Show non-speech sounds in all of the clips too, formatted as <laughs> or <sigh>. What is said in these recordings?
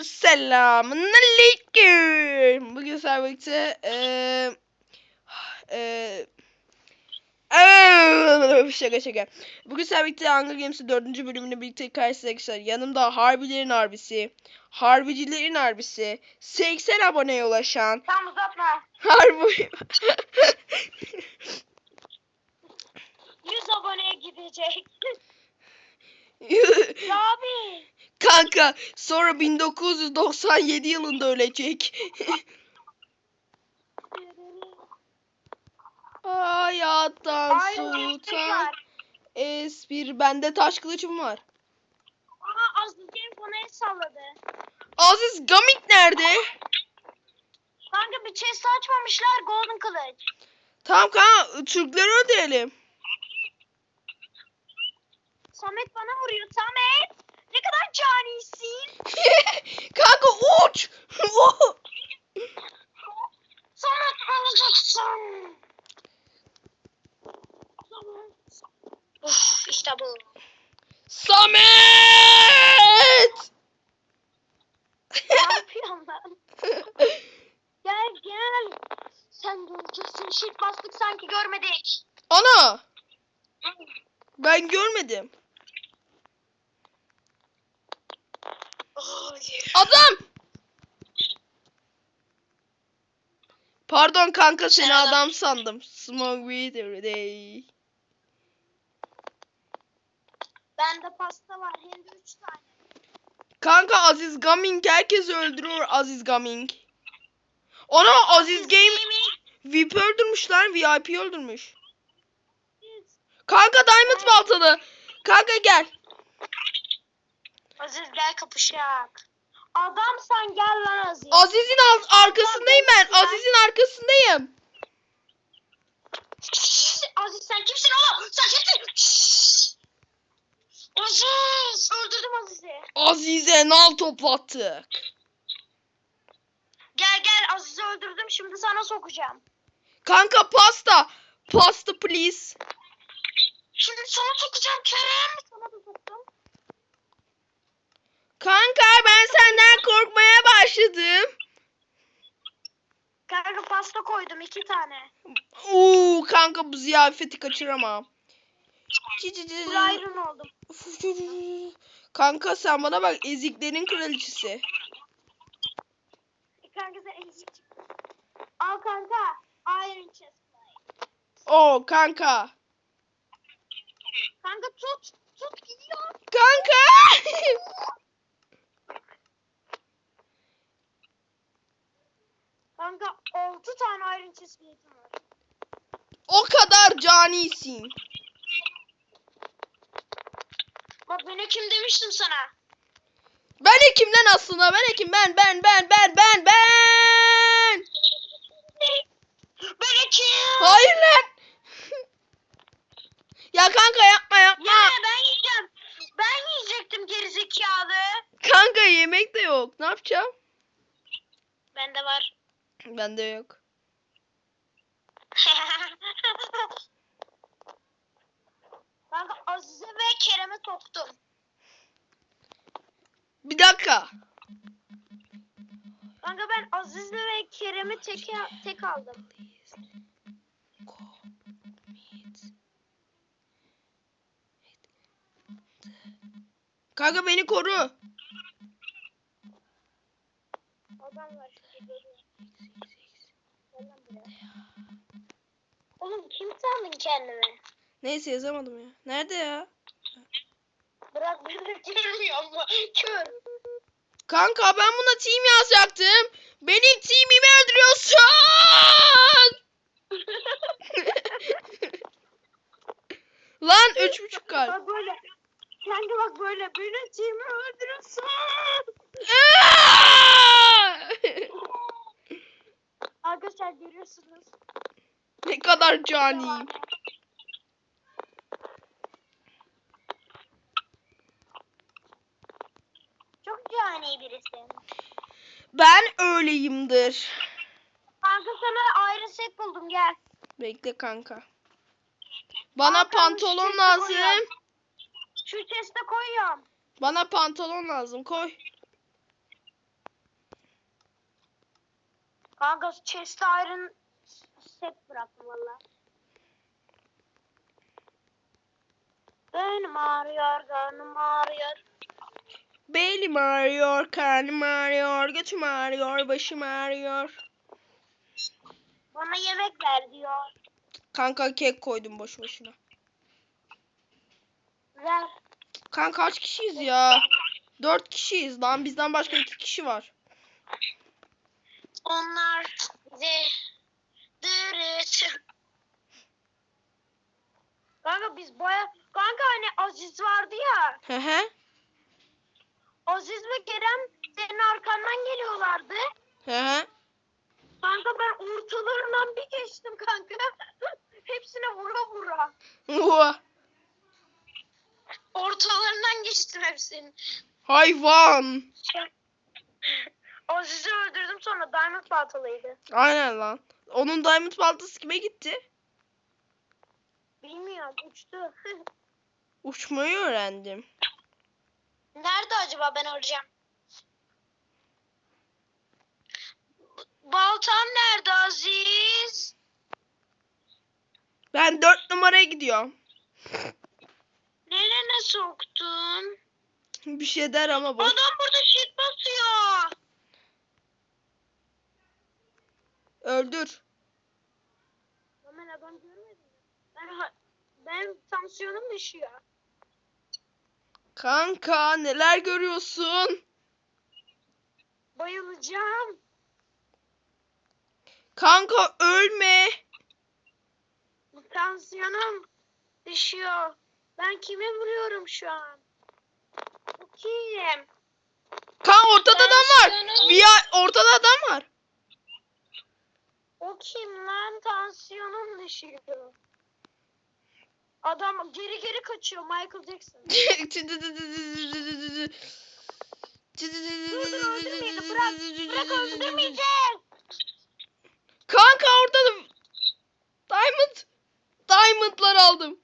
Selamun aleyküm. Bugün sizlerle birlikte eee eee <laughs> şaka şaka. Bugün sizlerle birlikte Hunger Games'in 4. bölümüne birlikte karşınızda arkadaşlar. Yanımda Harbilerin Harbisi, Harbicilerin Harbisi, 80 aboneye ulaşan Tam uzatma. Harbi <laughs> 100 aboneye gidecek. ya abi. Kanka sonra 1997 yılında ölecek. <laughs> Hayattan Iron sultan var. espri. Bende taş kılıcım var. Aha az James bana el salladı. Aziz Gamik nerede? Kanka bir chest açmamışlar golden kılıç. Tamam kanka Türkleri ödeyelim. Samet bana vuruyor Samet. Kadar canisin. <laughs> kanka uç. <laughs> Samet alacaksın. Uf işte bu. Samet! ne yapıyorsun lan? <laughs> Gel gel. Sen göreceksin. Shift bastık sanki görmedik. Ana! Ben görmedim. Adam! Pardon kanka seni Sen adam- adam sandım. Smoke weed every day. Bende pasta var hem de 3 tane. Kanka Aziz Gaming herkes öldürüyor Aziz Gaming. Ona Aziz Game VIP öldürmüşler VIP öldürmüş. Kanka Diamond baltalı. Kanka gel. Aziz gel kapışak. Adamsan gel lan Aziz. Aziz'in al- arkasındayım ben. Aziz'in arkasındayım. Şşş, Aziz sen kimsin oğlum? Sen kimsin? Şşş. Aziz. Öldürdüm Aziz'i. Aziz'e nal toplattık. Gel gel Aziz'i öldürdüm şimdi sana sokacağım. Kanka pasta. Pasta please. Şimdi sana sokacağım Kerem. Sana da soktum. Kanka ben senden korkmaya başladım. Kanka pasta koydum iki tane. Uuu kanka bu ziyafeti kaçıramam. Ci- ci- ci- Full iron oldum. Kanka sen bana bak eziklerin kraliçesi. E, Kanka sen ezik. Al kanka. Iron chest. Oo kanka. Kanka tut. Tut gidiyor. Kanka. <laughs> Kanka 6 tane iron chest plate'im var. o kadar canisin. Bak ben kim demiştim sana. Ben ekim lan aslında ben ekim ben ben ben ben ben ben. Ben kim? Hayır lan. ya kanka yapma yapma. Ya ben yiyeceğim. Ben yiyecektim gerizekalı. Kanka yemek de yok. Ne yapacağım? Bende var. <laughs> Bende yok. Kanka Azize ve Kerem'e soktum. Bir dakika. Kanka ben Aziz'le ve Kerem'i tek, tek aldım. Kanka beni koru. Adam var şurada görüyor. Gel lan buraya. Oğlum kim sandın kendini? Neyse yazamadım ya. Nerede ya? Bırak beni görmüyor ama kör. Kanka ben buna team yazacaktım. Benim teamimi öldürüyorsun. Lan üç buçuk kalp. Bak böyle. Kanka bak böyle. Benim team'i öldürürsün. Aa! Arkadaşlar görüyorsunuz. ne kadar caniyim. Çok cani birisin. Ben öyleyimdir. Kanka sana ayrı set buldum gel. Bekle kanka. Bana Kanka, pantolon lazım. koyuyorum. Şu chest'e koyuyorum. Bana pantolon lazım. Koy. Kanka chest iron set bıraktım valla. Benim ağrıyor, karnım ağrıyor. Belim ağrıyor, karnım ağrıyor, götüm ağrıyor, başım ağrıyor. Bana yemek ver diyor. Kanka kek koydum boş boşuna. Ver. Kanka kaç kişiyiz ya? Dört kişiyiz lan. Bizden başka iki kişi var. Onlar bize dırıt. Kanka biz baya... Kanka hani Aziz vardı ya. Hı hı. Aziz ve Kerem senin arkandan geliyorlardı. Hı hı. Kanka ben ortalarından bir geçtim kanka. <laughs> Hepsine vura vura. Oha. Ortalarından geçtim hepsinin. Hayvan. Aziz'i öldürdüm sonra Diamond baltalıydı. Aynen lan. Onun diamond baltası kime gitti? Bilmiyorum uçtu. <laughs> Uçmayı öğrendim. Nerede acaba ben arayacağım. Baltam nerede Aziz? Ben dört numaraya gidiyorum. Nerene soktun? Bir şey der ama boş. Adam burada shit basıyor. Öldür. Ben adam görmedim. Ben, tansiyonum düşüyor. Kanka neler görüyorsun? Bayılacağım. Kanka ölme. Tansiyonum düşüyor. Ben kime vuruyorum şu an? Bu kim? Kan ortada adam var. VR ortada adam var. O kim lan? Tansiyonum düşüyor. Adam geri geri kaçıyor Michael Jackson. <laughs> Dur dur öldürmeyin bırak. Bırak öldürmeyeceğiz. Kanka orada da Diamond Diamond'lar aldım.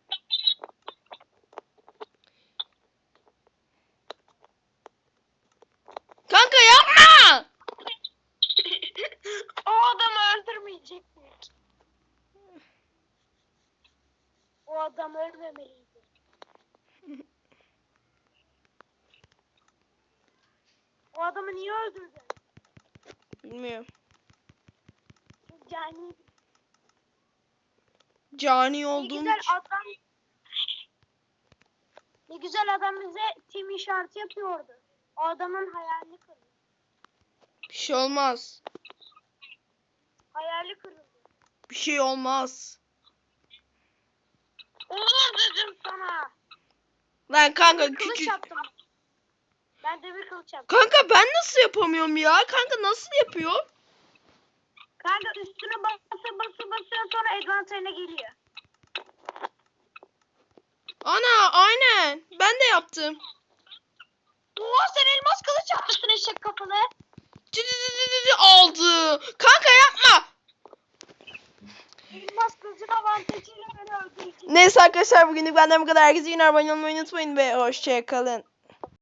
Kanka yapma. o adamı öldürmeyecektik. O adam ölmemeliydi. O adamı niye öldürdün? Bilmiyorum. Cani. Cani Ne olduğum güzel için. adam. Ne güzel adam bize tim işareti yapıyordu. O adamın hayalini kırdı. Bir şey olmaz. Hayali kırıldı. Bir şey olmaz. Oğlum dedim sana. Lan kanka Demir kılıç küçük. yaptım. Ben demir kılıç yaptım. Kanka ben nasıl yapamıyorum ya? Kanka nasıl yapıyor? Kanka üstüne basa basa basıyor sonra advantage'ine geliyor. Ana aynen. Ben de yaptım. Oha sen elmas kılıç yapmışsın eşek kafalı. Cı cı cı cı cı Aldı. Kanka yapma. Elmas kılıcın avantajıyla beni öldürecek. Neyse arkadaşlar bugünlük benden bu kadar. Herkese yine abone olmayı unutmayın ve hoşçakalın.